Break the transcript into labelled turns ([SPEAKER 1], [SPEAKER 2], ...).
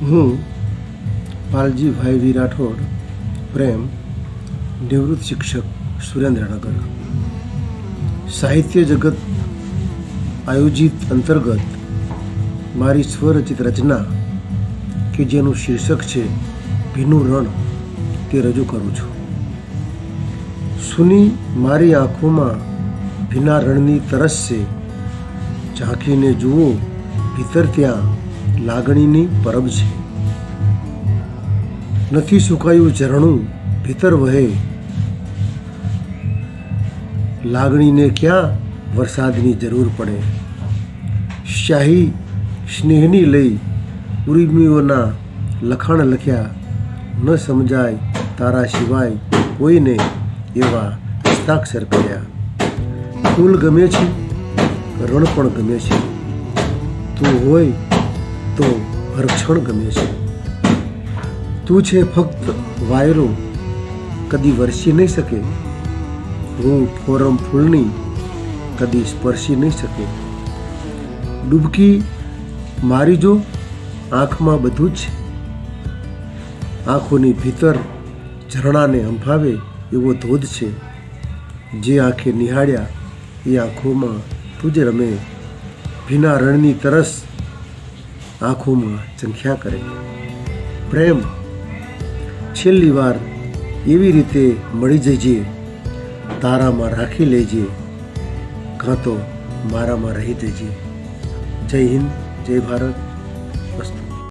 [SPEAKER 1] હું પાલજીભાઈ વી રાઠોડ પ્રેમ, નિવૃત્ત શિક્ષક સુરેન્દ્રનગર. સાહિત્ય જગત આયોજિત અંતર્ગત મારી સ્વરચિત રચના કે જેનું શીર્ષક છે, ભીનું રણ, તે રજૂ કરું છું. સુની મારી આંખોમાં ભીના રણની તરસ છે. ઝાંખીને જુઓ, ભીતર ત્યાં લાગણીની પરબ છે. નથી સુકાયું ઝરણું ભીતર વહે. લાગણીને ક્યાં વરસાદની જરૂર પડે? શાહી સ્નેહની લઈ ઉર્મીઓના લખાણ લખ્યા, ન સમજાય તારા સિવાય કોઈને એવા હસ્તાક્ષર કર્યા. ફૂલ ગમે છે, રણ પણ ગમે છે. તું હોય તો હરક્ષણ ગમે છે. તું છે ફક્ત વાયરો, કદી વરસી નહીં શકે. હું ફોરમ ફૂલની, કદી સ્પર્શી નહીં શકે. ડૂબકી મારી જો, આંખમાં બધું જ. આંખોની ભીતર ઝરણાને અંભાવે એવો ધોધ છે. જે આંખે નિહાળ્યા એ આંખોમાં તું જ રમે. ભીના રણની તરસ આંખોમાં ઝંખ્યા કરે પ્રેમ છેલ્લી વાર એવી રીતે મળી જજે, તારામાં રાખી લેજે, કાં તો મારામાં રહી દેજે. જય હિન્દ, જય ભારત. વસ્તુ.